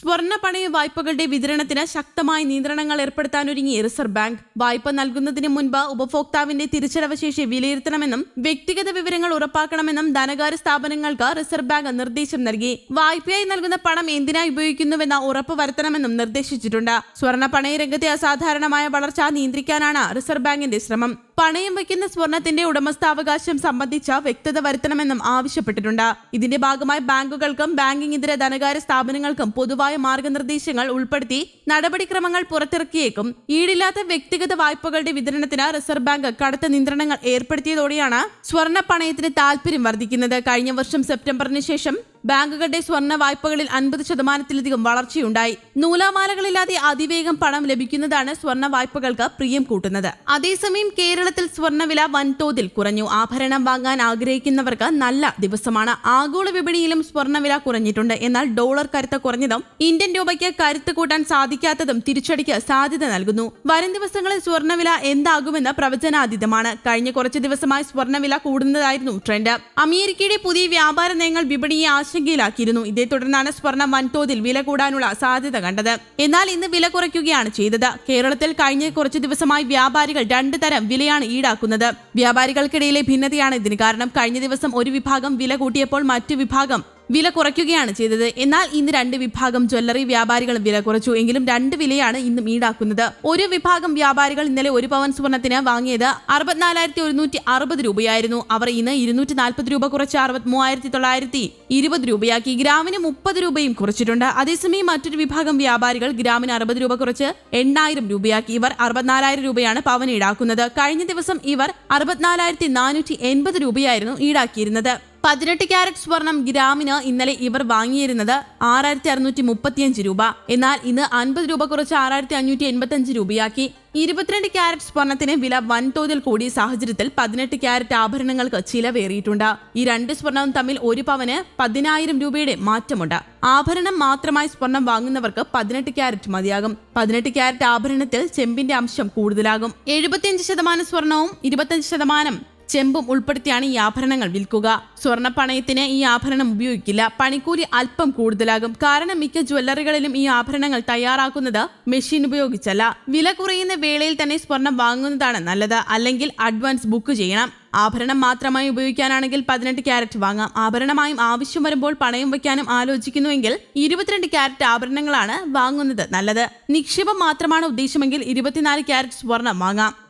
സ്വർണ പണയ വായ്പകളുടെ വിതരണത്തിന് ശക്തമായ നിയന്ത്രണങ്ങൾ ഏർപ്പെടുത്താനൊരുങ്ങി റിസർവ് ബാങ്ക്. വായ്പ നൽകുന്നതിന് മുൻപ് ഉപഭോക്താവിന്റെ തിരിച്ചടവ് ശേഷി വിലയിരുത്തണമെന്നും വ്യക്തിഗത വിവരങ്ങൾ ഉറപ്പാക്കണമെന്നും ധനകാര്യ സ്ഥാപനങ്ങൾക്ക് റിസർവ് ബാങ്ക് നിർദ്ദേശം നൽകി. വായ്പയായി നൽകുന്ന പണം എന്തിനായി ഉപയോഗിക്കുന്നുവെന്ന് ഉറപ്പ് വരുത്തണമെന്നും നിർദ്ദേശിച്ചിട്ടുണ്ട്. സ്വർണ പണയ രംഗത്തെ അസാധാരണമായ വളർച്ച നിയന്ത്രിക്കാനാണ് റിസർവ് ബാങ്കിന്റെ ശ്രമം. പണയം വയ്ക്കുന്ന സ്വർണത്തിന്റെ ഉടമസ്ഥാവകാശം സംബന്ധിച്ച വ്യക്തത വരുത്തണമെന്നും ആവശ്യപ്പെട്ടിട്ടുണ്ട്. ഇതിന്റെ ഭാഗമായി ബാങ്കുകൾക്കും ബാങ്കിംഗ് ഇതര ധനകാര്യ സ്ഥാപനങ്ങൾക്കും പൊതുവായ മാർഗനിർദ്ദേശങ്ങൾ ഉൾപ്പെടുത്തി നടപടിക്രമങ്ങൾ പുറത്തിറക്കിയേക്കും. ഈടില്ലാത്ത വ്യക്തിഗത വായ്പകളുടെ വിതരണത്തിന് റിസർവ് ബാങ്ക് കടുത്ത നിയന്ത്രണങ്ങൾ ഏർപ്പെടുത്തിയതോടെയാണ് സ്വർണ പണയത്തിന് താൽപര്യം വർദ്ധിക്കുന്നത്. കഴിഞ്ഞ വർഷം സെപ്റ്റംബറിന് ശേഷം ബാങ്കുകളുടെ സ്വർണ വായ്പകളിൽ അൻപത് ശതമാനത്തിലധികം വളർച്ചയുണ്ടായി. നൂലാമാലകളില്ലാതെ അതിവേഗം പണം ലഭിക്കുന്നതാണ് സ്വർണ വായ്പകൾക്ക് പ്രിയം കൂട്ടുന്നത്. അതേസമയം കേരളത്തിൽ സ്വർണവില വൻതോതിൽ കുറഞ്ഞു. ആഭരണം വാങ്ങാൻ ആഗ്രഹിക്കുന്നവർക്ക് നല്ല ദിവസമാണ്. ആഗോള വിപണിയിലും സ്വർണവില കുറഞ്ഞിട്ടുണ്ട്. എന്നാൽ ഡോളർ കരുത്ത് കുറഞ്ഞതും ഇന്ത്യൻ രൂപയ്ക്ക് കരുത്ത് കൂട്ടാൻ സാധിക്കാത്തതും തിരിച്ചടിക്ക് സാധ്യത നൽകുന്നു. വരും ദിവസങ്ങളിൽ സ്വർണവില എന്താകുമെന്ന് പ്രവചനാതീതമാണ്. കഴിഞ്ഞ കുറച്ച് ദിവസമായി സ്വർണവില കൂടുന്നതായിരുന്നു ട്രെൻഡ്. അമേരിക്കയുടെ പുതിയ വ്യാപാര നയങ്ങൾ വിപണിയെ ആശങ്കയിലാക്കിയിരുന്നു. ഇതേ തുടർന്നാണ് സ്വർണം വൻതോതിൽ വില കൂടാനുള്ള സാധ്യത കണ്ടത്. എന്നാൽ ഇന്ന് വില കുറയ്ക്കുകയാണ് ചെയ്തത്. കേരളത്തിൽ കഴിഞ്ഞ കുറച്ച് ദിവസമായി വ്യാപാരികൾ രണ്ട് തരം വിലയാണ് ഈടാക്കുന്നത്. വ്യാപാരികൾക്കിടയിലെ ഭിന്നതയാണ് ഇതിന് കാരണം. കഴിഞ്ഞ ദിവസം ഒരു വിഭാഗം വില കൂട്ടിയപ്പോൾ മറ്റു വിഭാഗം വില കുറയ്ക്കുകയാണ് ചെയ്തത്. എന്നാൽ ഇന്ന് രണ്ട് വിഭാഗം ജ്വല്ലറി വ്യാപാരികളും വില കുറച്ചു. എങ്കിലും രണ്ട് വിലയാണ് ഇന്നും ഈടാക്കുന്നത്. ഒരു വിഭാഗം വ്യാപാരികൾ ഇന്നലെ ഒരു പവൻ സ്വർണത്തിന് വാങ്ങിയത് അറുപത്തിനാലായിരത്തി ഒരുന്നൂറ്റി അറുപത് രൂപയായിരുന്നു. അവർ ഇന്ന് ഇരുന്നൂറ്റി നാൽപ്പത് രൂപ കുറച്ച് അറുപത്തി മൂവായിരത്തി തൊള്ളായിരത്തി ഇരുപത് രൂപയാക്കി. ഗ്രാമിന് മുപ്പത് രൂപയും കുറച്ചിട്ടുണ്ട്. അതേസമയം മറ്റൊരു വിഭാഗം വ്യാപാരികൾ ഗ്രാമിന് അറുപത് രൂപ കുറച്ച് എണ്ണായിരം രൂപയാക്കി. ഇവർ അറുപത്തിനാലായിരം രൂപയാണ് പവൻ ഈടാക്കുന്നത്. കഴിഞ്ഞ ദിവസം ഇവർ അറുപത്തിനാലായിരത്തി നാനൂറ്റി എൺപത് രൂപയായിരുന്നു ഈടാക്കിയിരുന്നത്. പതിനെട്ട് ക്യാരറ്റ് സ്വർണം ഗ്രാമിന് ഇന്നലെ ഇവർ വാങ്ങിയിരുന്നത് ആറായിരത്തി അറുന്നൂറ്റി മുപ്പത്തിയഞ്ച് രൂപ. എന്നാൽ ഇന്ന് അൻപത് രൂപ കുറച്ച് ആറായിരത്തി അഞ്ഞൂറ്റി എൺപത്തി അഞ്ച് രൂപയാക്കി. ഇരുപത്തിരണ്ട് ക്യാരറ്റ് സ്വർണത്തിന് വില വൻതോതിൽ കൂടിയ സാഹചര്യത്തിൽ പതിനെട്ട് ക്യാരറ്റ് ആഭരണങ്ങൾക്ക് ചിലവേറിയിട്ടുണ്ട്. ഈ രണ്ട് സ്വർണവും തമ്മിൽ ഒരു പവന് പതിനായിരം രൂപയുടെ മാറ്റമുണ്ട്. ആഭരണം മാത്രമായി സ്വർണം വാങ്ങുന്നവർക്ക് പതിനെട്ട് ക്യാരറ്റ് മതിയാകും. പതിനെട്ട് ക്യാരറ്റ് ആഭരണത്തിൽ ചെമ്പിന്റെ അംശം കൂടുതലാകും. എഴുപത്തിയഞ്ച് ശതമാനം സ്വർണവും ഇരുപത്തിയഞ്ച് ശതമാനം ചെമ്പും ഉൾപ്പെടുത്തിയാണ് ഈ ആഭരണങ്ങൾ വിൽക്കുക. സ്വർണ പണയത്തിന് ഈ ആഭരണം ഉപയോഗിക്കില്ല. പണിക്കൂലി അല്പം കൂടുതലാകും. കാരണം മിക്ക ജ്വല്ലറികളിലും ഈ ആഭരണങ്ങൾ തയ്യാറാക്കുന്നത് മെഷീൻ ഉപയോഗിച്ചല്ല. വില കുറയുന്ന വേളയിൽ തന്നെ സ്വർണം വാങ്ങുന്നതാണ് നല്ലത്. അല്ലെങ്കിൽ അഡ്വാൻസ് ബുക്ക് ചെയ്യണം. ആഭരണം മാത്രമായി ഉപയോഗിക്കാനാണെങ്കിൽ പതിനെട്ട് ക്യാരറ്റ് വാങ്ങാം. ആഭരണമായും ആവശ്യം വരുമ്പോൾ പണയം വയ്ക്കാനും ആലോചിക്കുന്നുവെങ്കിൽ ഇരുപത്തിരണ്ട് ക്യാരറ്റ് ആഭരണങ്ങളാണ് വാങ്ങുന്നത് നല്ലത്. നിക്ഷേപം മാത്രമാണ് ഉദ്ദേശമെങ്കിൽ ഇരുപത്തിനാല് ക്യാരറ്റ് സ്വർണം വാങ്ങാം.